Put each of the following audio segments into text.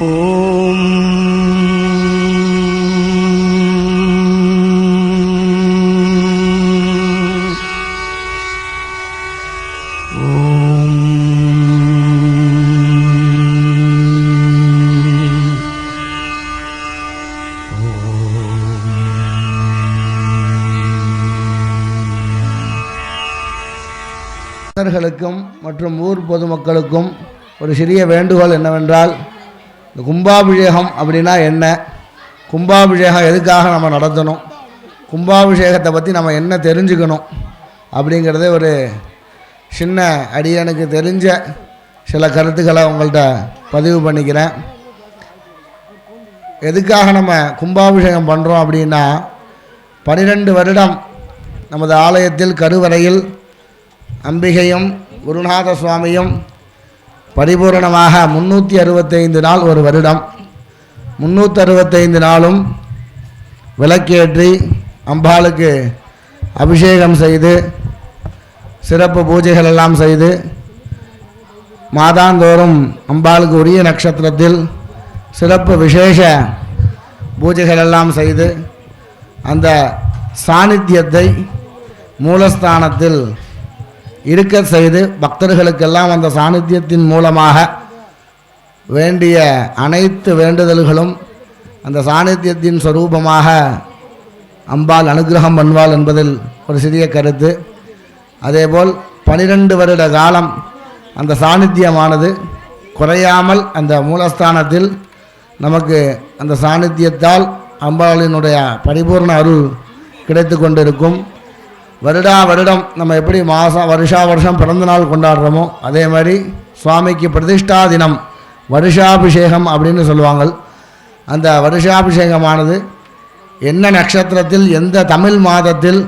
ஓம். ஓம் மற்றும் ஊர் பொதுமக்களுக்கும் ஒரு சிறிய வேண்டுகோள் என்னவென்றால் இந்த கும்பாபிஷேகம் அப்படின்னா என்ன? கும்பாபிஷேகம் எதுக்காக நம்ம நடத்தணும்? கும்பாபிஷேகத்தை பற்றி நம்ம என்ன தெரிஞ்சுக்கணும்? அப்படிங்கிறத ஒரு சின்ன அடியனுக்கு தெரிஞ்ச சில கருத்துக்களை உங்கள்கிட்ட பதிவு பண்ணிக்கிறேன். எதுக்காக நம்ம கும்பாபிஷேகம் பண்ணுறோம் அப்படின்னா பனிரெண்டு வருடம் நமது ஆலயத்தில் கருவறையில் அம்பிகையும் குருநாத சுவாமியும் பரிபூரணமாக முன்னூற்றி அறுபத்தைந்து நாள் ஒரு வருடம். முந்நூற்றி அறுபத்தைந்து நாளும் விளக்கேற்றி அம்பாளுக்கு அபிஷேகம் செய்து சிறப்பு பூஜைகள் எல்லாம் செய்து மாதாந்தோறும் அம்பாளுக்கு உரிய நட்சத்திரத்தில் சிறப்பு விசேஷ பூஜைகள் எல்லாம் செய்து அந்த சாநித்தியத்தை மூலஸ்தானத்தில் இருக்க செய்து பக்தர்களுக்கெல்லாம் அந்த சாநித்தியத்தின் மூலமாக வேண்டிய அனைத்து வேண்டுதல்களும் அந்த சாநித்தியத்தின் ஸ்வரூபமாக அம்பாள் அனுகிரகம் பண்ணுவாள் என்பதில் ஒரு சிறிய கருத்து. அதேபோல் பனிரெண்டு வருட காலம் அந்த சாநித்தியமானது குறையாமல் அந்த மூலஸ்தானத்தில் நமக்கு அந்த சாநித்தியத்தால் அம்பாளினுடைய பரிபூர்ண அருள் கிடைத்து கொண்டிருக்கும். வருடா வருடம் நம்ம எப்படி மாதம் வருஷா வருஷம் பிறந்த நாள் கொண்டாடுறோமோ அதே மாதிரி சுவாமிக்கு பிரதிஷ்டா தினம் வருஷாபிஷேகம் அப்படின்னு சொல்லுவாங்க. அந்த வருஷாபிஷேகமானது என்ன நட்சத்திரத்தில் எந்த தமிழ் மாதத்தில்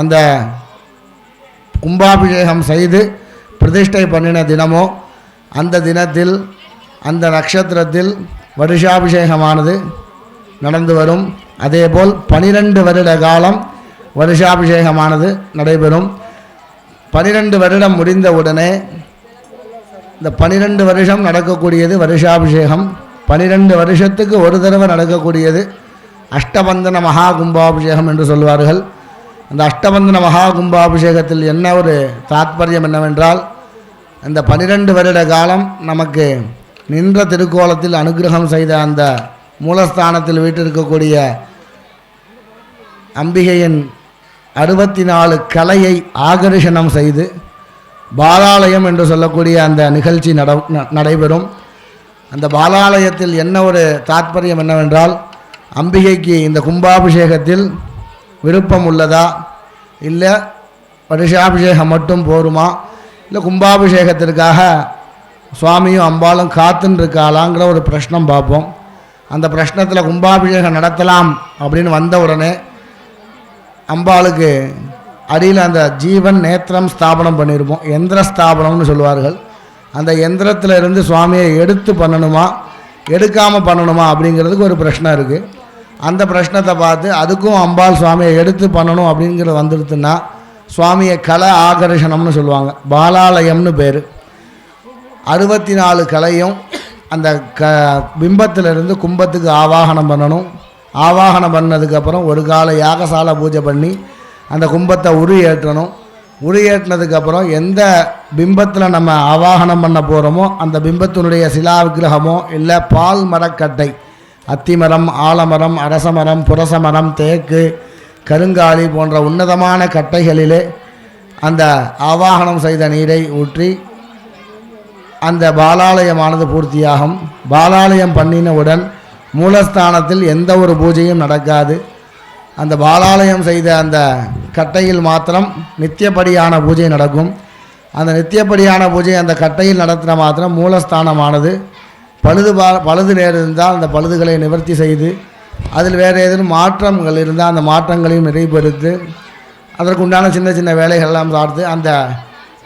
அந்த கும்பாபிஷேகம் செய்து பிரதிஷ்டை பண்ணின தினமோ அந்த தினத்தில் அந்த நட்சத்திரத்தில் வருஷாபிஷேகமானது நடந்து வரும். அதேபோல் பனிரெண்டு வருட காலம் வருஷாபிஷேகமானது நடைபெறும். பனிரெண்டு வருடம் முடிந்தவுடனே இந்த பனிரெண்டு வருஷம் நடக்கக்கூடியது வருஷாபிஷேகம். பனிரெண்டு வருஷத்துக்கு ஒரு தடவை நடக்கக்கூடியது அஷ்டபந்தன மகா கும்பாபிஷேகம் என்று சொல்வார்கள். அந்த அஷ்டபந்தன மகா கும்பாபிஷேகத்தில் என்ன ஒரு தாத்பரியம் என்னவென்றால் அந்த பனிரெண்டு வருட காலம் நமக்கு நின்ற திருக்கோலத்தில் அனுகிரகம் செய்த அந்த மூலஸ்தானத்தில் வீட்டிருக்கக்கூடிய அம்பிகையின் அறுபத்தி நாலு கலையை ஆகர்ஷணம் செய்து பாலாலயம் என்று சொல்லக்கூடிய அந்த நிகழ்ச்சி நட ந- நடைபெறும். அந்த பாலாலயத்தில் என்ன ஒரு தாற்பயம் என்னவென்றால் அம்பிகைக்கு இந்த கும்பாபிஷேகத்தில் விருப்பம் உள்ளதா? இல்லை வருஷாபிஷேகம் மட்டும் போருமா? இல்லை கும்பாபிஷேகத்திற்காக சுவாமியும் அம்பாளும் காத்துன்னு இருக்காளாங்கிற ஒரு பிரஷ்னம் பார்ப்போம். அந்த பிரச்சனத்தில் கும்பாபிஷேகம் நடத்தலாம் அப்படின்னு வந்த உடனே அம்பாளுக்கு அடியில் அந்த ஜீவன் நேத்திரம் ஸ்தாபனம் பண்ணியிருப்போம் எந்திர ஸ்தாபனம்னு சொல்லுவார்கள். அந்த எந்திரத்தில் இருந்து சுவாமியை எடுத்து பண்ணணுமா எடுக்காமல் பண்ணணுமா அப்படிங்கிறதுக்கு ஒரு பிரச்சனை இருக்குது அந்த பிரச்சனத்தை பார்த்து அதுக்கும் அம்பாள் சுவாமியை எடுத்து பண்ணணும் அப்படிங்கிறது வந்துடுதுன்னா சுவாமியை கலை ஆகர்ஷணம்னு சொல்லுவாங்க. பாலாலயம்னு பேர். அறுபத்தி நாலு கலையும் அந்த க பிம்பத்திலிருந்து கும்பத்துக்கு ஆவாகனம் பண்ணணும். ஆவாகனம் பண்ணதுக்கப்புறம் ஒரு கால யாகசாலை பூஜை பண்ணி அந்த கும்பத்தை உரு ஏற்றணும். உரு ஏற்றினதுக்கப்புறம் எந்த பிம்பத்தில் நம்ம ஆவாகனம் பண்ண போகிறோமோ அந்த பிம்பத்தினுடைய சிலா விக்கிரகமோ இல்லை பால் மரக்கட்டை அத்திமரம் ஆலமரம் அரசமரம் புரசமரம் தேக்கு கருங்காலி போன்ற உன்னதமான கட்டைகளிலே அந்த ஆவாகனம் செய்த நீரை ஊற்றி அந்த பாலாலயமானது பூர்த்தியாகும். பாலாலயம் பண்ணினவுடன் மூலஸ்தானத்தில் எந்த ஒரு பூஜையும் நடக்காது. அந்த பாலாலயம் செய்த அந்த கட்டையில் மாத்திரம் நித்தியப்படியான பூஜை நடக்கும். அந்த நித்தியப்படியான பூஜை அந்த கட்டையில் நடத்தின மாத்திரம் மூலஸ்தானமானது. பழுது பா பழுது நேர் இருந்தால் அந்த பழுதுகளை நிவர்த்தி செய்து அதில் வேறு ஏதேனும் மாற்றங்கள் இருந்தால் அந்த மாற்றங்களையும் நிறைவுபடுத்து அதற்குண்டான சின்ன சின்ன வேலைகள்லாம் பார்த்து அந்த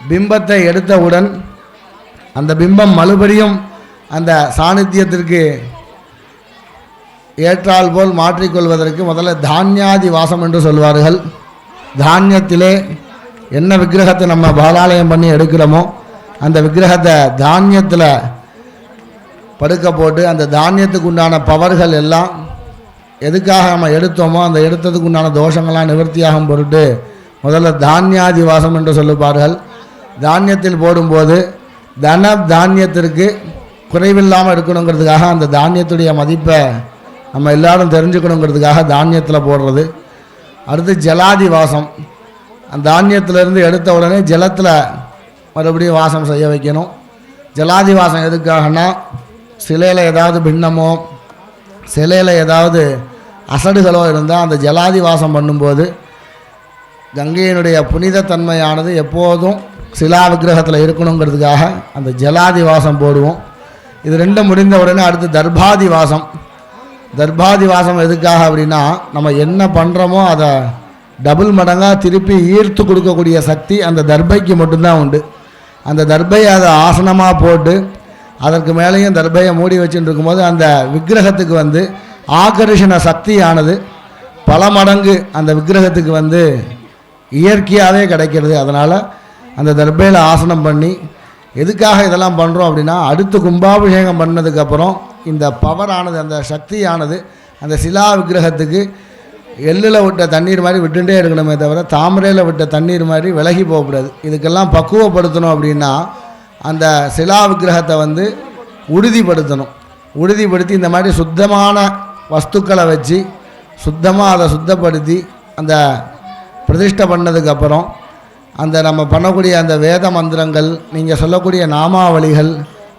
பிம்பத்தை எடுத்தவுடன் அந்த பிம்பம் மறுபடியும் அந்த சாநித்தியத்திற்கு ஏற்றால் போல் மாற்றிக்கொள்வதற்கு முதல்ல தானியாதி வாசம் என்று சொல்வார்கள். தானியத்திலே என்ன விக்கிரகத்தை நம்ம பாலாலயம் பண்ணி எடுக்கிறோமோ அந்த விக்கிரகத்தை தானியத்தில் படுக்க போட்டு அந்த தானியத்துக்கு உண்டான பவர்கள் எல்லாம் எதுக்காக நம்ம எடுத்தோமோ அந்த எடுத்ததுக்கு உண்டான தோஷங்கள்லாம் நிவர்த்தியாகும் பொருட்டு முதல்ல தானியாதி வாசம் என்று சொல்லுவார்கள். தானியத்தில் போடும்போது தன தானியத்திற்கு குறைவில்லாமல் இருக்கணுங்கிறதுக்காக அந்த தானியத்துடைய மதிப்பை நம்ம எல்லாரும் தெரிஞ்சுக்கணுங்கிறதுக்காக தானியத்தில் போடுறது. அடுத்து ஜலாதி வாசம் அந்த தானியத்திலேருந்து எடுத்த உடனே ஜலத்தில் மறுபடியும் வாசம் செய்ய வைக்கணும். ஜலாதி வாசம் எதுக்காகனா சிலையில் ஏதாவது பின்னமோ சிலையில் ஏதாவது அசடுகளோ இருந்தால் அந்த ஜலாதி வாசம் பண்ணும்போது கங்கையினுடைய புனிதத்தன்மையானது எப்போதும் சிலா விக்கிரகத்தில் இருக்கணுங்கிறதுக்காக அந்த ஜலாதி வாசம் போடுவோம். இது ரெண்டும் முடிந்த உடனே அடுத்து தர்பாதி வாசம் தர்பாதி வாசம் எதுக்காக அப்படின்னா நம்ம என்ன பண்ணுறோமோ அதை டபுள் மடங்காக திருப்பி ஈர்த்து கொடுக்கக்கூடிய சக்தி அந்த தர்பைக்கு மட்டும்தான் உண்டு. அந்த தர்பையை அதை ஆசனமாக போட்டு அதற்கு மேலேயும் தர்பையை மூடி வச்சுட்டு இருக்கும்போது அந்த விக்கிரகத்துக்கு வந்து ஆகர்ஷண சக்தியானது பல மடங்கு அந்த விக்கிரகத்துக்கு வந்து இயற்கையாகவே கிடைக்கிறது. அதனால் அந்த தர்பையில் ஆசனம் பண்ணி எதுக்காக இதெல்லாம் பண்ணுறோம் அப்படின்னா அடுத்து கும்பாபிஷேகம் பண்ணதுக்கப்புறம் இந்த பவரானது அந்த சக்தியானது அந்த சிலா விக்கிரகத்துக்கு எள்ளில் விட்ட தண்ணீர் மாதிரி விட்டுட்டே இருக்கணுமே தவிர தாமரையில் விட்ட தண்ணீர் மாதிரி விலகி போகக்கூடாது. இதுக்கெல்லாம் பக்குவப்படுத்தணும் அப்படின்னா அந்த சிலா விக்கிரகத்தை வந்து உறுதிப்படுத்தணும். உறுதிப்படுத்தி இந்த மாதிரி சுத்தமான வஸ்துக்களை வச்சு சுத்தமாக அதை சுத்தப்படுத்தி அந்த பிரதிஷ்டை பண்ணதுக்கப்புறம் அந்த நம்ம பண்ணக்கூடிய அந்த வேத மந்திரங்கள் நீங்கள் சொல்லக்கூடிய நாமாவளிகள்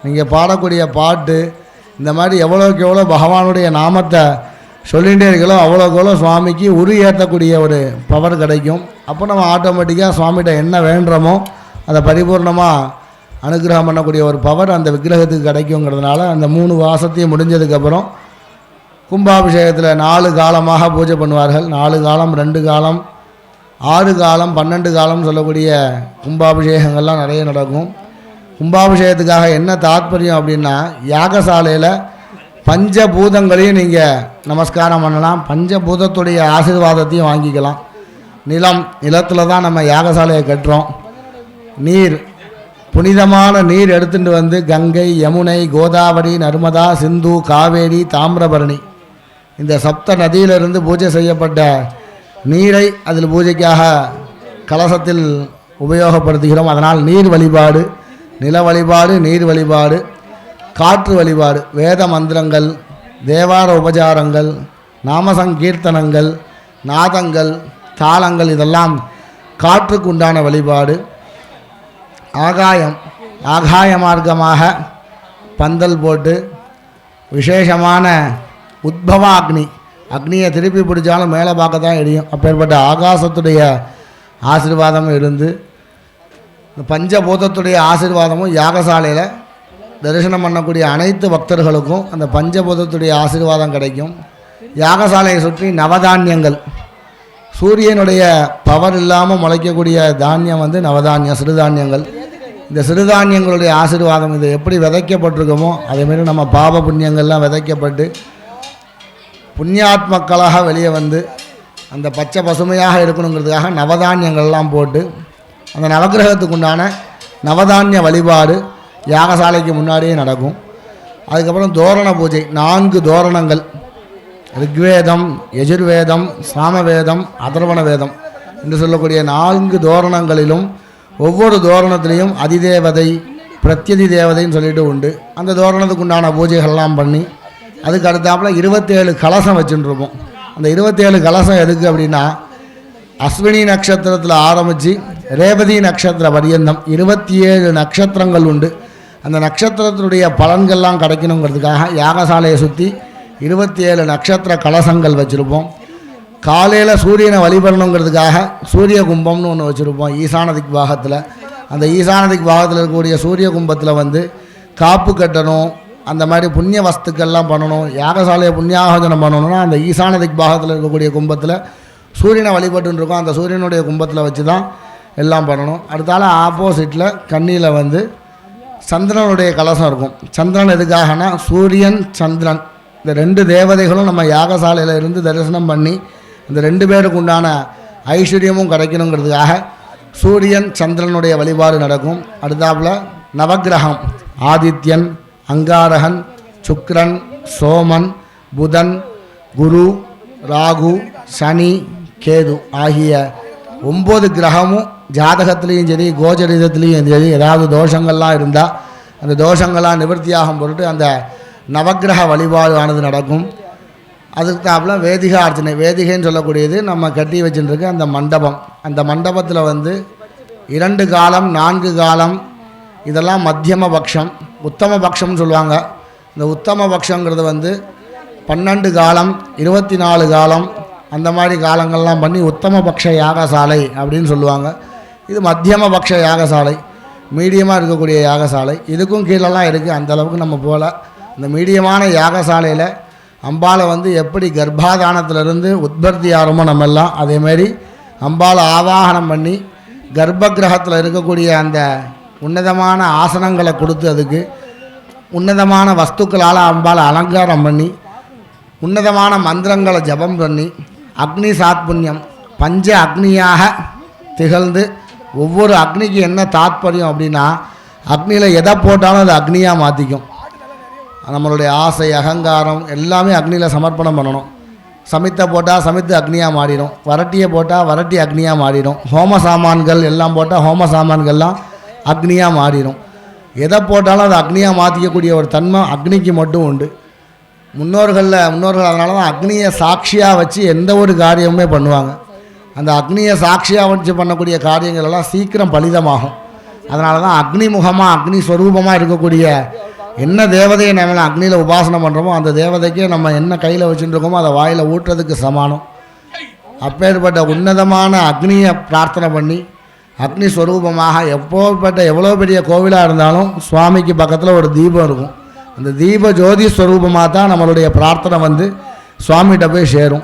நீங்கள் பாடக்கூடிய பாட்டு இந்த மாதிரி எவ்வளோக்கு எவ்வளோ பகவானுடைய நாமத்தை சொல்லிகிட்டே இருக்கலோ அவ்வளோக்கு எவ்வளோ சுவாமிக்கு உரு ஏற்றக்கூடிய ஒரு பவர் கிடைக்கும். அப்போ நம்ம ஆட்டோமேட்டிக்காக சுவாமிகிட்ட என்ன வேண்டுறோமோ அதை பரிபூர்ணமாக அனுகிரகம் பண்ணக்கூடிய ஒரு பவர் அந்த விக்கிரகத்துக்கு கிடைக்குங்கிறதுனால அந்த மூணு வாசத்தையும் முடிஞ்சதுக்கப்புறம் கும்பாபிஷேகத்தில் நாலு காலமாக பூஜை பண்ணுவார்கள். நாலு காலம் ரெண்டு காலம் ஆறு காலம் பன்னெண்டு காலம் சொல்லக்கூடிய கும்பாபிஷேகங்கள்லாம் நிறைய நடக்கும். கும்பாபிஷேகத்துக்காக என்ன தாத்பரியம் அப்படின்னா யாகசாலையில் பஞ்சபூதங்களையும் நீங்கள் நமஸ்காரம் பண்ணலாம். பஞ்சபூதத்துடைய ஆசீர்வாதத்தையும் வாங்கிக்கலாம். நிலம் நிலத்தில் தான் நம்ம யாகசாலையை கட்டுறோம். நீர் புனிதமான நீர் எடுத்துட்டு வந்து கங்கை யமுனை கோதாவரி நர்மதா சிந்து காவேரி தாமிரபரணி. இந்த சப்த நதியிலிருந்து பூஜை செய்யப்பட்ட நீரை அதில் பூஜைக்காக கலசத்தில் உபயோகப்படுத்துகிறோம். அதனால் நீர் வழிபாடு நில வழிபாடு நீர் வழிபாடு காற்று வழிபாடு வேத மந்திரங்கள் தேவார உபச்சாரங்கள் நாமசங்கீர்த்தனங்கள் நாதங்கள் தாளங்கள் இதெல்லாம் காற்றுக்கு உண்டான வழிபாடு. ஆகாயம் ஆகாய மார்க்கமாக பந்தல் போட்டு விசேஷமான உத்பவ அக்னி. அக்னியை திருப்பி பிடிச்சாலும் மேலே பார்க்க தான் எரியும் அப்பேற்பட்ட ஆகாசத்துடைய ஆசீர்வாதம் இருந்து இந்த பஞ்சபூதத்துடைய ஆசீர்வாதமும் யாகசாலையில் தரிசனம் பண்ணக்கூடிய அனைத்து பக்தர்களுக்கும் அந்த பஞ்சபூதத்துடைய ஆசீர்வாதம் கிடைக்கும். யாகசாலையை சுற்றி நவதானியங்கள். சூரியனுடைய பவர் இல்லாமல் முளைக்கக்கூடிய தானியம் வந்து நவதானியம் சிறுதானியங்கள். இந்த சிறுதானியங்களுடைய ஆசீர்வாதம் இது எப்படி விதைக்கப்பட்டிருக்கோமோ அதேமாரி நம்ம பாப புண்ணியங்கள்லாம் விதைக்கப்பட்டு புண்ணியாத்மக்களாக வெளியே வந்து அந்த பச்சை பசுமையாக இருக்கணுங்கிறதுக்காக நவதானியங்கள்லாம் போட்டு அந்த நவக்கிரகத்துக்கு உண்டான நவதானிய வழிபாடு யாகசாலைக்கு முன்னாடியே நடக்கும். அதுக்கப்புறம் தோரண பூஜை நான்கு தோரணங்கள். ரிக்வேதம் எஜுர்வேதம் சாமவேதம் அதர்வண வேதம் என்று சொல்லக்கூடிய நான்கு தோரணங்களிலும் ஒவ்வொரு தோரணத்திலையும் அதிதேவதை பிரத்யதி தேவதைன்னு சொல்லிட்டு உண்டு. அந்த தோரணத்துக்கு உண்டான பூஜைகள்லாம் பண்ணி அதுக்கு அடுத்தாப்புல இருபத்தேழு கலசம் வச்சுட்டுருப்போம் அந்த இருபத்தேழு கலசம் எதுக்கு அப்படின்னா அஸ்வினி நட்சத்திரத்தில் ஆரம்பித்து ரேவதி நட்சத்திர பரியந்தம் இருபத்தி ஏழு நட்சத்திரங்கள் உண்டு. அந்த நட்சத்திரத்தினுடைய பலன்கள்லாம் கிடைக்கணுங்கிறதுக்காக யாகசாலையை சுற்றி இருபத்தி ஏழு நட்சத்திர கலசங்கள் வச்சுருப்போம். காலையில் சூரியனை வழிபடணுங்கிறதுக்காக சூரிய கும்பம்னு ஒன்று வச்சுருப்போம் ஈசான திக் பாகத்தில் அந்த ஈசான திக் பாகத்தில் இருக்கக்கூடிய சூரிய கும்பத்தில் வந்து காப்பு கட்டணும் அந்த மாதிரி புண்ணிய வஸ்துக்கள்லாம் பண்ணணும் யாகசாலையை புண்ணியாகோஜனம் பண்ணணும்னா அந்த ஈசான திக் பாகத்தில் இருக்கக்கூடிய கும்பத்தில் சூரியனை வழிபட்டுருக்கோம். அந்த சூரியனுடைய கும்பத்தில் வச்சு தான் எல்லாம் பண்ணணும். அடுத்தால ஆப்போசிட்டில் கண்ணியில் வந்து சந்திரனுடைய கலசம் இருக்கும். சந்திரன் எதுக்காகனா சூரியன் சந்திரன். இந்த ரெண்டு தேவதைகளும் நம்ம யாகசாலையில் இருந்து தரிசனம் பண்ணி இந்த ரெண்டு பேருக்கு உண்டான ஐஸ்வர்யமும் கிடைக்கணுங்கிறதுக்காக சூரியன் சந்திரனுடைய வழிபாடு நடக்கும். அடுத்தாப்புல நவக்கிரகம். ஆதித்யன் அங்காரகன் சுக்ரன் சோமன் புதன் குரு ராகு சனி கேது ஆகிய ஒம்பது கிரகமும் ஜாதகத்துலேயும் சரி கோச்சரிதத்துலேயும் சரி ஏதாவது தோஷங்கள்லாம் இருந்தால் அந்த தோஷங்கள்லாம் நிவர்த்தியாகும் பொருட்டு அந்த நவக்கிரக வழிபாடானது நடக்கும். அதுக்கு தாப்புல வேதிகா அர்ச்சனை வேதிகைன்னு சொல்லக்கூடியது நம்ம கட்டி வச்சுட்டுருக்க அந்த மண்டபம். அந்த மண்டபத்தில் வந்து இரண்டு காலம் நான்கு காலம் இதெல்லாம் மத்தியம பட்சம் உத்தம பட்சம்னு சொல்லுவாங்க. இந்த உத்தம பட்சங்கிறது வந்து பன்னெண்டு காலம் இருபத்தி நாலு காலம் அந்த மாதிரி காலங்கள்லாம் பண்ணி உத்தம யாகசாலை அப்படின்னு சொல்லுவாங்க. இது மத்தியம பக்ஷ யாகசாலை மீடியமாக இருக்கக்கூடிய யாகசாலை. இதுக்கும் கீழெல்லாம் இருக்குது அந்த அளவுக்கு நம்ம போகல. இந்த மீடியமான யாகசாலையில் அம்பாளை வந்து எப்படி கர்ப்பாதானத்திலிருந்து உற்பத்தி ஆகிறோமோ நம்ம எல்லாம் அதேமாரி அம்பாளை ஆவாகனம் பண்ணி கர்ப்ப கிரகத்தில் இருக்கக்கூடிய அந்த உன்னதமான ஆசனங்களை கொடுத்து அதுக்கு உன்னதமான வஸ்துக்களால் அம்பாளை அலங்காரம் பண்ணி உன்னதமான மந்திரங்களை ஜபம் பண்ணி அக்னி சாத்புண்யம் பஞ்ச அக்னியாக திகழ்ந்து ஒவ்வொரு அக்னிக்கு என்ன தாத்பரியம் அப்படின்னா அக்னியில் எதை போட்டாலும் அது அக்னியாக மாற்றிக்கும் நம்மளுடைய ஆசை அகங்காரம் எல்லாமே அக்னியில் சமர்ப்பணம் பண்ணணும். சமித்தை போட்டால் சமித்து அக்னியாக மாறிடும். வரட்டியை போட்டால் வரட்டி அக்னியாக மாறிடும். ஹோம சாமான்கள் எல்லாம் போட்டால் ஹோம சாமான்கள்லாம் அக்னியாக மாறிடும். எதை போட்டாலும் அது அக்னியாக மாற்றிக்கக்கூடிய ஒரு தன்மை அக்னிக்கு மட்டும் உண்டு. முன்னோர்களில் முன்னோர்கள் அதனால தான் அக்னியை சாட்சியாக வச்சு எந்த ஒரு காரியமுமே பண்ணுவாங்க. அந்த அக்னியை சாட்சியாக வச்சு பண்ணக்கூடிய காரியங்கள் எல்லாம் சீக்கிரம் பலிதமாகும். அதனால தான் அக்னி முகமாக அக்னி ஸ்வரூபமாக இருக்கக்கூடிய என்ன தேவதையை நம்ம அக்னியில் உபாசனை பண்ணுறோமோ அந்த தேவதைக்கே நம்ம என்ன கையில் வச்சுருக்கோமோ அதை வாயில் ஊட்டுறதுக்கு சமானம். அப்பேற்பட்ட உன்னதமான அக்னியை பிரார்த்தனை பண்ணி அக்னி ஸ்வரூபமாக எப்போப்பட்ட எவ்வளோ பெரிய கோவிலாக இருந்தாலும் சுவாமிக்கு பக்கத்தில் ஒரு தீபம் இருக்கும். அந்த தீப ஜோதி ஸ்வரூபமாக தான் நம்மளுடைய பிரார்த்தனை வந்து சுவாமிகிட்ட போய் சேரும்.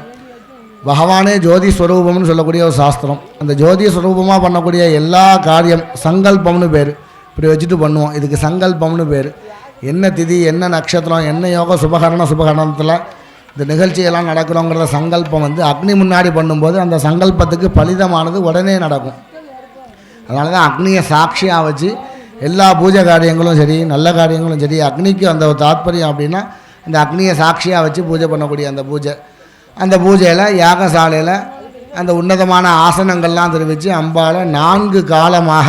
பகவானே ஜோதி ஸ்வரூபம்னு சொல்லக்கூடிய ஒரு சாஸ்திரம். அந்த ஜோதி ஸ்வரூபமாக பண்ணக்கூடிய எல்லா காரியம் சங்கல்பம்னு பேர். இப்படி வச்சுட்டு பண்ணுவோம். இதுக்கு சங்கல்பம்னு பேர். என்ன திதி என்ன நட்சத்திரம் என்ன யோக சுபகரண சுபகரணத்தில் இந்த நிகழ்ச்சியெல்லாம் நடக்கிறோங்கிறத சங்கல்பம் வந்து அக்னி முன்னாடி பண்ணும்போது அந்த சங்கல்பத்துக்கு பலிதமானது உடனே நடக்கும். அதனால தான் அக்னியை சாட்சியாக வச்சு எல்லா பூஜை காரியங்களும் சரி நல்ல காரியங்களும் சரி அக்னிக்கு அந்த ஒரு தாத்பரியம் அப்படின்னா அந்த அக்னியை சாட்சியாக வச்சு பூஜை பண்ணக்கூடிய அந்த பூஜை. அந்த பூஜையில் யாகசாலையில் அந்த உன்னதமான ஆசனங்கள்லாம் தெரிவித்து அம்பாவை நான்கு காலமாக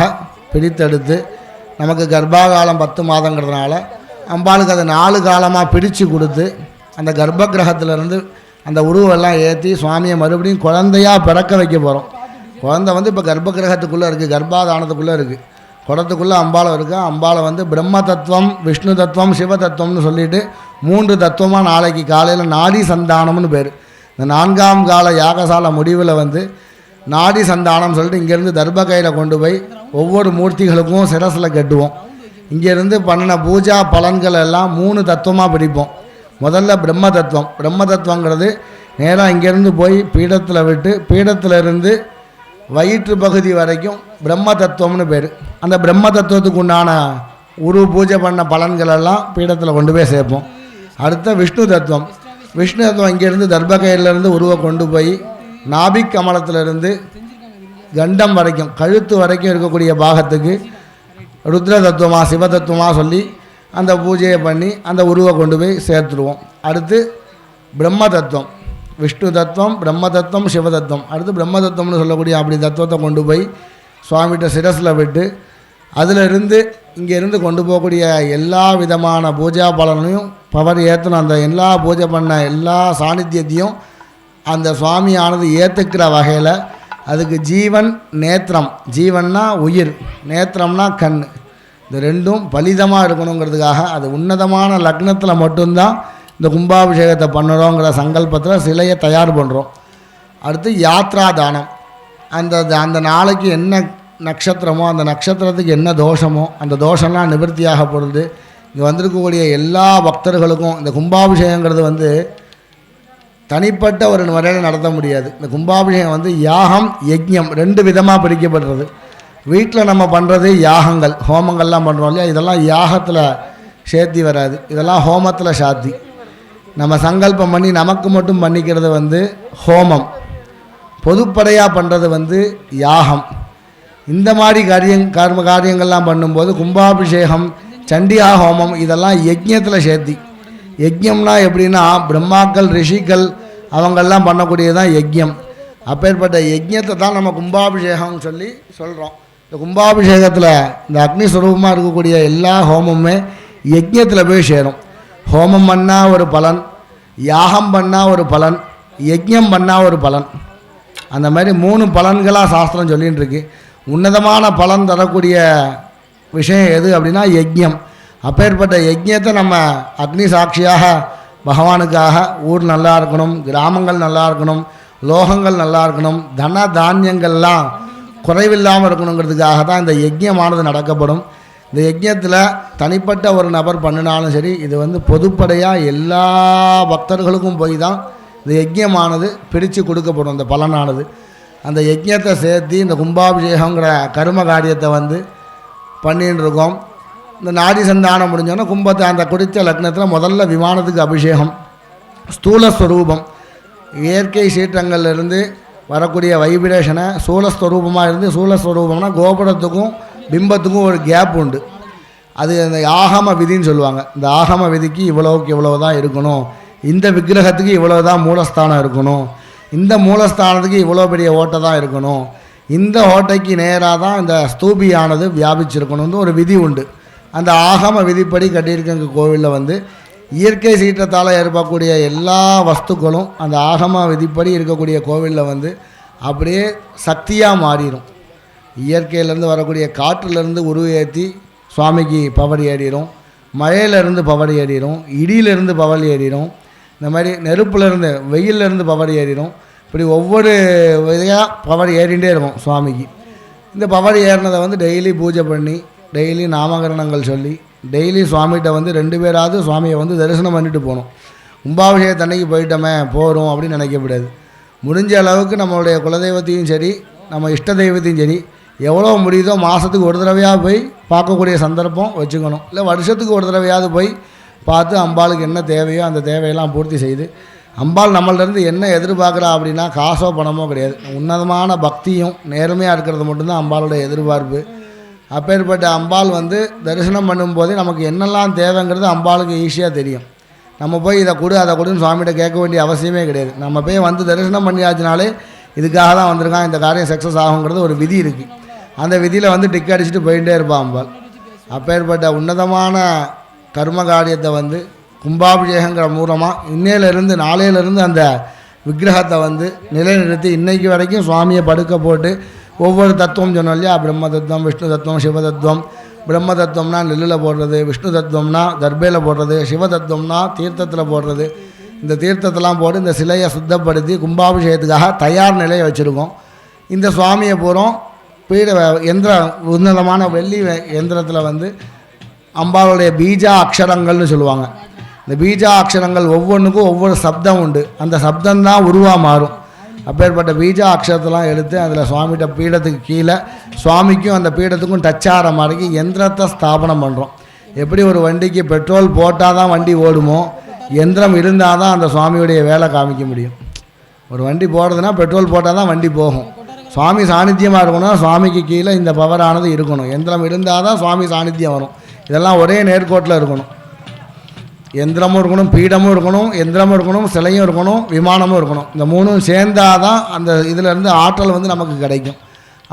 பிரித்தெடுத்து நமக்கு கர்ப்பாகாலம் பத்து மாதங்கிறதுனால அம்பாளுக்கு அதை நாலு காலமாக பிரித்து கொடுத்து அந்த கர்ப்ப கிரகத்திலேருந்து அந்த உருவெல்லாம் ஏற்றி சுவாமியை மறுபடியும் குழந்தையாக பிறக்க வைக்க போகிறோம் குழந்தை வந்து இப்போ கர்ப்ப கிரகத்துக்குள்ளே இருக்குது கர்ப்பாதானத்துக்குள்ளே இருக்குது குடத்துக்குள்ளே அம்பாலம் இருக்குது அம்பாலை வந்து பிரம்ம தத்துவம் விஷ்ணு தத்துவம் சிவ தத்துவம்னு சொல்லிட்டு மூன்று தத்துவமாக நாளைக்கு காலையில் நாடி சந்தானம்னு பேர். இந்த நான்காம் கால யாகசால முடிவில் வந்து நாடி சந்தானம் சொல்லிட்டு இங்கேருந்து தர்பகையில் கொண்டு போய் ஒவ்வொரு மூர்த்திகளுக்கும் சிரசில் கட்டுவோம். இங்கேருந்து பண்ணின பூஜா பலன்கள் எல்லாம் மூணு தத்துவமாக பிடிப்போம் முதல்ல பிரம்ம தத்துவம். பிரம்ம தத்துவங்கிறது நேராக இங்கேருந்து போய் பீடத்தில் விட்டு பீடத்தில் இருந்து வயிற்று பகுதி வரைக்கும் பிரம்ம தத்துவம்னு பேர். அந்த பிரம்ம தத்துவத்துக்கு உண்டான உரு பூஜை பண்ண பலன்களெல்லாம் பீடத்தில் கொண்டு போய் சேர்ப்போம். அடுத்த விஷ்ணு தத்துவம். விஷ்ணு தத்துவம் இங்கேருந்து தர்பகையிலேருந்து உருவை கொண்டு போய் நாபிக் கமலத்திலிருந்து கண்டம் வரைக்கும் கழுத்து வரைக்கும் இருக்கக்கூடிய பாகத்துக்கு ருத்ர தத்துவமாக சிவ தத்துவமாக சொல்லி அந்த பூஜையை பண்ணி அந்த உருவை கொண்டு போய் சேர்த்துருவோம். அடுத்து பிரம்ம தத்துவம். விஷ்ணு தத்துவம் பிரம்ம தத்துவம் சிவ தத்துவம் அடுத்து பிரம்ம தத்துவம்னு சொல்லக்கூடிய அப்படி தத்துவத்தை கொண்டு போய் சுவாமிகிட்ட சிரஸில் விட்டு அதில் இருந்து கொண்டு போகக்கூடிய எல்லா விதமான பூஜா பலனையும் பவர் ஏற்றணும் அந்த எல்லா பூஜை பண்ண எல்லா சாநித்தியத்தையும் அந்த சுவாமியானது ஏற்றுக்கிற வகையில் அதுக்கு ஜீவன் நேத்திரம். ஜீவன்னா உயிர் நேத்திரம்னா கண் இந்த ரெண்டும் பலிதமாக இருக்கணுங்கிறதுக்காக அது உன்னதமான லக்னத்தில் மட்டும்தான் இந்த கும்பாபிஷேகத்தை பண்ணுறோங்கிற சங்கல்பத்தில் சிலையை தயார் பண்ணுறோம் அடுத்து யாத்ரா தானம். அந்த அந்த நாளைக்கு என்ன நட்சத்திரமோ அந்த நட்சத்திரத்துக்கு என்ன தோஷமோ அந்த தோஷம்லாம் நிவர்த்தியாக பொழுது இங்கே வந்திருக்கக்கூடிய எல்லா பக்தர்களுக்கும் இந்த கும்பாபிஷேகங்கிறது வந்து தனிப்பட்ட ஒரு முறையில் நடத்த முடியாது. இந்த கும்பாபிஷேகம் வந்து யாகம் யஜ்யம் ரெண்டு விதமாக பிரிக்கப்படுறது வீட்டில் நம்ம பண்ணுறது யாகங்கள் ஹோமங்கள்லாம் பண்ணுறோம் இல்லையா? இதெல்லாம் யாகத்தில் சேர்த்தி வராது. இதெல்லாம் ஹோமத்தில் சாத்தி. நம்ம சங்கல்பம் பண்ணி நமக்கு மட்டும் பண்ணிக்கிறது வந்து ஹோமம். பொதுப்படையாக பண்ணுறது வந்து யாகம். இந்த மாதிரி காரியம் கர்ம காரியங்கள்லாம் பண்ணும்போது கும்பாபிஷேகம் சண்டியா ஹோமம் இதெல்லாம் யஜ்யத்தில் சேர்த்தி. யஜ்யம்னா எப்படின்னா பிரம்மாக்கள் ரிஷிகள் அவங்கெல்லாம் பண்ணக்கூடியது தான் யஜ்யம் அப்பேற்பட்ட யஜ்யத்தை தான் நம்ம கும்பாபிஷேகம்னு சொல்லி சொல்கிறோம் இந்த கும்பாபிஷேகத்தில் இந்த அக்னிஸ்வரூபமாக இருக்கக்கூடிய எல்லா ஹோமமுமே யஜ்யத்தில் போய் சேரும். ஹோமம் பண்ணால் ஒரு பலன் யாகம் பண்ணால் ஒரு பலன் யஜ்யம் பண்ணால் ஒரு பலன். அந்த மாதிரி மூணு பலன்களாக சாஸ்திரம் சொல்லின்னு இருக்கு உன்னதமான பலன் தரக்கூடிய விஷயம் எது அப்படின்னா யஜ்யம். அப்பேற்பட்ட யஜ்யத்தை நம்ம அக்னி சாட்சியாக பகவானுக்காக ஊர் நல்லா இருக்கணும் கிராமங்கள் நல்லா இருக்கணும் லோகங்கள் நல்லா இருக்கணும் தன தானியங்கள்லாம் குறைவில்லாமல் இருக்கணுங்கிறதுக்காக தான் இந்த யஜ்யமானது நடக்கப்படும். இந்த யஜ்யத்தில் தனிப்பட்ட ஒரு நபர் பண்ணினாலும் சரி இது வந்து பொதுப்படையாக எல்லா பக்தர்களுக்கும் போய் தான் இந்த யஜ்யமானது பிரித்து கொடுக்கப்படும் இந்த பலனானது. அந்த யஜ்யத்தை சேர்த்து இந்த கும்பாபிஷேகங்கிற கரும காரியத்தை வந்து பண்ணின்னு இருக்கோம். இந்த நாடி சந்தானம் முடிஞ்சோன்னா கும்பத்தை அந்த குடித்த லக்னத்தில் முதல்ல விமானத்துக்கு அபிஷேகம் ஸ்தூல ஸ்வரூபம். இயற்கை சீற்றங்கள்லேருந்து வரக்கூடிய வைப்ரேஷனை சூலஸ்வரூபமாக இருந்து சூலஸ்வரூபம்னா கோபுரத்துக்கும் பிம்பத்துக்கும் ஒரு கேப் உண்டு. அது அந்த ஆகம விதின்னு சொல்லுவாங்க. இந்த ஆகம விதிக்கு இவ்வளவுக்கு இவ்வளவு தான் இருக்கணும். இந்த விக்கிரகத்துக்கு இவ்வளவு தான் மூலஸ்தானம் இருக்கணும். இந்த மூலஸ்தானத்துக்கு இவ்வளோ பெரிய ஓட்டை தான் இருக்கணும். இந்த ஓட்டைக்கு நேராக தான் இந்த ஸ்தூபியானது வியாபிச்சிருக்கணும்னு ஒரு விதி உண்டு. அந்த ஆகம விதிப்படி கட்டியிருக்க கோவிலில் வந்து இயற்கை சீற்றத்தால் ஏற்படக்கூடிய எல்லா வஸ்துக்களும் அந்த ஆகம விதிப்படி இருக்கக்கூடிய கோவிலில் வந்து அப்படியே சக்தியாக மாறிடும் இயற்கையிலேருந்து வரக்கூடிய காற்றுலேருந்து உருவேற்றி சுவாமிக்கு பவடி ஏறிடும் மழையிலேருந்து பவடி ஏறிடும் இடியிலேருந்து பவடி ஏறிடும் இந்த மாதிரி நெருப்புலேருந்து வெயிலேருந்து பவடி ஏறிடும். இப்படி ஒவ்வொரு விதையாக பவடி ஏறிண்டே இருக்கும் சுவாமிக்கு. இந்த பவடி ஏறினதை வந்து டெய்லி பூஜை பண்ணி டெய்லி நாமகரணங்கள் சொல்லி டெய்லி சுவாமிகிட்ட வந்து ரெண்டு பேராவது சுவாமியை வந்து தரிசனம் பண்ணிட்டு போகணும். கும்பாபிஷேகத்தன்னைக்கு போயிட்டோமே போகிறோம் அப்படின்னு நினைக்கக்கூடாது. முடிஞ்ச அளவுக்கு நம்மளுடைய குலதெய்வத்தையும் சரி நம்ம இஷ்ட தெய்வத்தையும் சரி எவ்வளோ முடியுதோ மாதத்துக்கு ஒரு தடவையாக போய் பார்க்கக்கூடிய சந்தர்ப்பம் வச்சுக்கணும். இல்லை வருஷத்துக்கு ஒரு தடவையாவது போய் பார்த்து அம்பாளுக்கு என்ன தேவையோ அந்த தேவையெல்லாம் பூர்த்தி செய்து அம்பாள் நம்மள்டேருந்து என்ன எதிர்பார்க்குறா அப்படின்னா காசோ பணமோ கிடையாது. உன்னதமான பக்தியும் நேர்மையாக இருக்கிறது மட்டும்தான் அம்பாளுடைய எதிர்பார்ப்பு. அப்பேற்பட்ட அம்பாள் வந்து தரிசனம் பண்ணும்போதே நமக்கு என்னெல்லாம் தேவைங்கிறது அம்பாளுக்கு ஈஸியாக தெரியும். நம்ம போய் இதை கொடு அதை கொடுன்னு சுவாமிகிட்ட கேட்க வேண்டிய அவசியமே கிடையாது. நம்ம போய் வந்து தரிசனம் பண்ணியாச்சுனாலே இதுக்காக தான் வந்திருக்கான் இந்த காரியம் சக்ஸஸ் ஆகுங்கிறது ஒரு விதி இருக்குது அந்த விதியில் வந்து டிக் அடிச்சுட்டு போயிட்டே இருப்பான் அம்பாள் அப்பேற்பட்ட உன்னதமான கர்ம காரியத்தை வந்து கும்பாபிஷேகங்கிற மூலமாக இன்னையிலேருந்து நாளையிலேருந்து அந்த விக்கிரகத்தை வந்து நிலைநிறுத்தி இன்றைக்கு வரைக்கும் சுவாமியை படுக்க போட்டு ஒவ்வொரு தத்துவம் சொன்னோம் இல்லையா? பிரம்ம தத்துவம் விஷ்ணு தத்துவம் சிவ தத்துவம். பிரம்ம தத்துவம்னா நெல்லில் போடுறது விஷ்ணு தத்துவம்னா தர்பையில் போடுறது சிவ தத்துவம்னா தீர்த்தத்தில் போடுறது. இந்த தீர்த்தத்தெல்லாம் போட்டு இந்த சிலையை சுத்தப்படுத்தி கும்பாபிஷேகத்துக்காக தயார் நிலையை வச்சுருக்கோம். இந்த சுவாமியை பூரம் பீட எந்திரம் உன்னதமான வெள்ளி எந்திரத்தில் வந்து அம்பாளுடைய பீஜா அக்ஷரங்கள்னு சொல்லுவாங்க. இந்த பீஜா அக்ஷரங்கள் ஒவ்வொன்றுக்கும் ஒவ்வொரு சப்தம் உண்டு. அந்த சப்தம் தான் உருவாக மாறும். அப்பேற்பட்ட பீஜா அக்ஷரத்தெல்லாம் எடுத்து அதில் சுவாமிகிட்ட பீடத்துக்கு கீழே சுவாமிக்கும் அந்த பீடத்துக்கும் டச் ஆகிற மாதிரி எந்திரத்தை ஸ்தாபனம் பண்ணுறோம் எப்படி ஒரு வண்டிக்கு பெட்ரோல் போட்டால் தான் வண்டி ஓடுமோ எந்திரம் இருந்தால் தான் அந்த சுவாமியுடைய வேலை காமிக்க முடியும். ஒரு வண்டி போடுறதுன்னா பெட்ரோல் போட்டால் தான் வண்டி போகும். சுவாமி சாநித்தியமாக இருக்கணும் சுவாமிக்கு கீழே இந்த பவரானது இருக்கணும். எந்திரம் இருந்தால் தான் சுவாமி சாநித்தியம் வரும். இதெல்லாம் ஒரே நேர்கோட்டில் இருக்கணும். எந்திரமும் இருக்கணும் பீடமும் இருக்கணும் எந்திரமும் இருக்கணும் சிலையும் இருக்கணும் விமானமும் இருக்கணும். இந்த மூணும் சேர்ந்தால் தான் அந்த இதிலேருந்து ஆற்றல் வந்து நமக்கு கிடைக்கும்.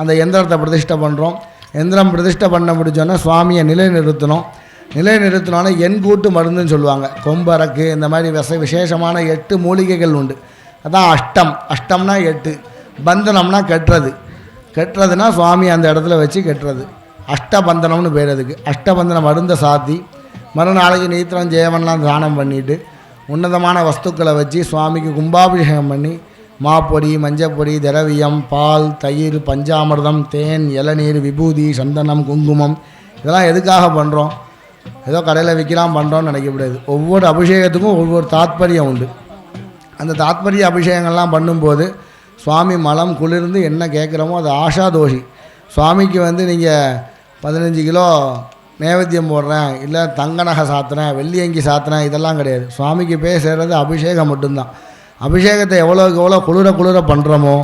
அந்த எந்திரத்தை பிரதிஷ்டை பண்ணுறோம் எந்திரம் பிரதிஷ்டை பண்ண முடிச்சோன்னா சுவாமியை நிலை நிறுத்தணும் நிலை நிறுத்தினோன்னா எண் கூட்டு மருந்துன்னு சொல்லுவாங்க. கொம்பரக்கு இந்த மாதிரி விச விசேஷமான எட்டு மூலிகைகள் உண்டு. அதான் அஷ்டம். அஷ்டம்னா எட்டு. பந்தனம்னா கட்டுறது. கட்டுறதுனா சுவாமி அந்த இடத்துல வச்சு கட்டுறது. அஷ்டபந்தனம்னு பேர் அதுக்கு. அஷ்டபந்தன மருந்தை சாத்தி. மறுநாளைக்கு நீத்திரம் ஜெயவன்லாம் தானம் பண்ணிட்டு உன்னதமான வஸ்துக்களை வச்சு சுவாமிக்கு கும்பாபிஷேகம் பண்ணி மாப்பொடி மஞ்சப்பொடி திரவியம் பால் தயிர் பஞ்சாமிர்தம் தேன் இளநீர் விபூதி சந்தனம் குங்குமம் இதெல்லாம் எதுக்காக பண்ணுறோம் ஏதோ கடையில் விற்கலாம் பண்ணுறோம்னு நினைக்கக்கூடாது ஒவ்வொரு அபிஷேகத்துக்கும் ஒவ்வொரு தாத்பரியம் உண்டு. அந்த தாத்பரிய அபிஷேகங்கள்லாம் பண்ணும்போது சுவாமி மலம் குளிர்ந்து என்ன கேட்குறோமோ அது ஆஷா தோஷி சுவாமிக்கு வந்து நீங்கள் பதினஞ்சு கிலோ நேவேத்தியம் போடுறேன் இல்லை தங்க நகை சாத்துறேன் வெள்ளி அங்கி சாத்துறேன் இதெல்லாம் கிடையாது. சுவாமிக்கு போய் சேர்றது அபிஷேகம் மட்டும்தான். அபிஷேகத்தை எவ்வளோக்கு எவ்வளோ குளிர குளிர பண்ணுறோமோ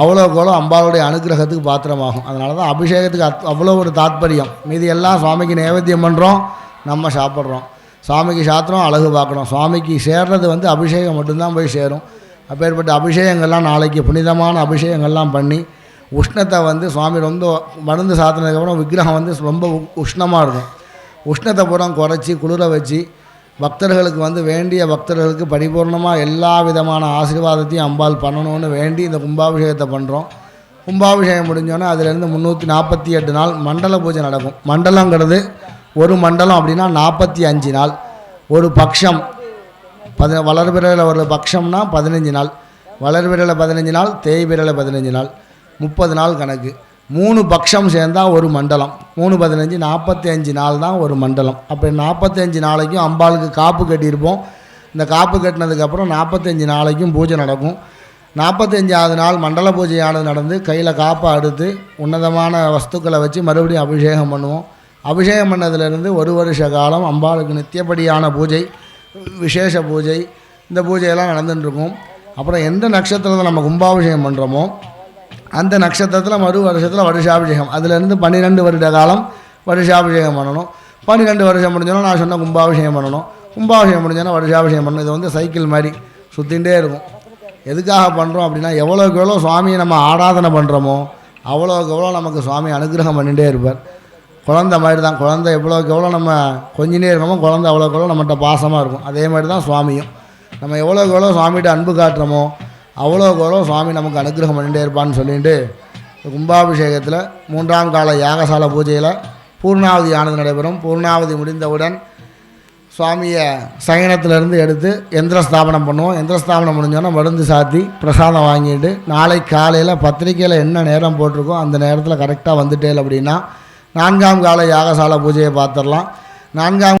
அவ்வளோக்கு எவ்வளோ அம்பாளுடைய அனுகிரகத்துக்கு பாத்திரமாகும். அதனால தான் அபிஷேகத்துக்கு அத் அவ்வளோ ஒரு தாத்பரியம். மீதி எல்லாம் சுவாமிக்கு நேவேத்தியம் பண்ணுறோம் நம்ம சாப்பிட்றோம். சுவாமிக்கு சாத்திரம் அழகு பார்க்கணும். சுவாமிக்கு சேர்றது வந்து அபிஷேகம் மட்டும்தான் போய் சேரும். அப்பேற்பட்ட அபிஷேகங்கள்லாம் நாளைக்கு புனிதமான அபிஷேகங்கள்லாம் பண்ணி உஷ்ணத்தை வந்து சுவாமி ரொம்ப மருந்து சாத்தினதுக்கப்புறம் விக்கிரகம் வந்து ரொம்ப உ- உஷ்ணமாக இருக்கும். உஷ்ணத்தை பூரா குறைச்சி குளிர வச்சு பக்தர்களுக்கு வந்து வேண்டிய பக்தர்களுக்கு பரிபூர்ணமாக எல்லா விதமான ஆசீர்வாதத்தையும் அம்பாள் பண்ணணும்னு வேண்டி இந்த கும்பாபிஷேகத்தை பண்ணுறோம் கும்பாபிஷேகம் முடிஞ்சோன்னே அதுலேருந்து முந்நூற்றி நாற்பத்தி எட்டு நாள் மண்டல பூஜை நடக்கும். மண்டலங்கிறது ஒரு மண்டலம் அப்படின்னா நாற்பத்தி அஞ்சு நாள். ஒரு பக்ஷம் பதி வளர்பிறையில் ஒரு பக்ஷம்னா பதினஞ்சு நாள். வளர்பிறையில் பதினஞ்சு நாள் தேய்பிறையில் பதினஞ்சு நாள். முப்பது நாள் கணக்கு. மூணு பக்ஷம் சேர்ந்தால் ஒரு மண்டலம். மூணு பதினஞ்சு நாற்பத்தி அஞ்சு நாள் தான் ஒரு மண்டலம். அப்போ நாற்பத்தஞ்சு நாளைக்கும் அம்பாளுக்கு காப்பு கட்டியிருப்போம். இந்த காப்பு கட்டினதுக்கப்புறம் நாற்பத்தஞ்சு நாளைக்கும் பூஜை நடக்கும். நாற்பத்தஞ்சாவது நாள் மண்டல பூஜையானது நடந்து கையில் காப்பை அடுத்து உன்னதமான வஸ்துக்களை வச்சு மறுபடியும் அபிஷேகம் பண்ணுவோம். அபிஷேகம் பண்ணதுலேருந்து ஒரு வருஷ காலம் அம்பாளுக்கு நித்தியப்படியான பூஜை. விசேஷ பூஜை இந்த பூஜையெல்லாம் நடந்துட்டுருக்கும். அப்புறம் எந்த நட்சத்திரத்தில் நம்ம கும்பாபிஷேகம் பண்ணுறோமோ அந்த நட்சத்திரத்தில் மறு வருஷத்தில் வருஷாபிஷேகம். அதிலேருந்து பன்னிரெண்டு வருட காலம் வருஷாபிஷேகம் பண்ணணும். பன்னிரெண்டு வருஷம் முடிஞ்சோன்னா நான் சொன்ன கும்பாபிஷேகம் பண்ணணும். கும்பாபிஷேகம் முடிஞ்சோன்னா வருஷாபிஷேகம் பண்ணணும். இது வந்து சைக்கிள் மாதிரி சுற்றிகிட்டே இருக்கும். எதுக்காக பண்ணுறோம் அப்படின்னா எவ்வளோக்கு எவ்வளோ சுவாமியை நம்ம ஆராதனை பண்ணுறோமோ அவ்வளோக்கு எவ்வளோ நமக்கு சுவாமி அனுகிரகம் பண்ணிகிட்டே இருப்பார். குழந்த மாதிரி தான் குழந்தை எவ்வளோக்கு எவ்வளோ நம்ம கொஞ்சினே இருக்கோமோ குழந்தை அவ்வளோக்கு எவ்வளோ நம்மகிட்ட பாசமாக இருக்கும். அதே மாதிரி தான் சுவாமியும். நம்ம எவ்வளோக்கு எவ்வளோ சுவாமிகிட்ட அன்பு காட்டுறோமோ அவ்வளோக்கு எவ்வளோ சுவாமி நமக்கு அனுகிரகம் பண்ணிகிட்டே இருப்பான்னு சொல்லிட்டு கும்பாபிஷேகத்தில் மூன்றாம் கால யாகசால பூஜையில் பூர்ணாவதி ஆனது நடைபெறும். பூர்ணாவதி முடிந்தவுடன் சுவாமியை சயனத்திலேருந்து எடுத்து எந்திரஸ்தாபனம் பண்ணுவோம். எந்திரஸ்தாபனம் முடிஞ்சோன்னா மருந்து சாத்தி பிரசாதம் வாங்கிட்டு நாளை காலையில் பத்திரிக்கையில் என்ன நேரம் போட்டிருக்கோ அந்த நேரத்தில் கரெக்டாக வந்துட்டேல் அப்படின்னா நான்காம் கால யாகசால பூஜையை பார்த்துடலாம். நான்காம்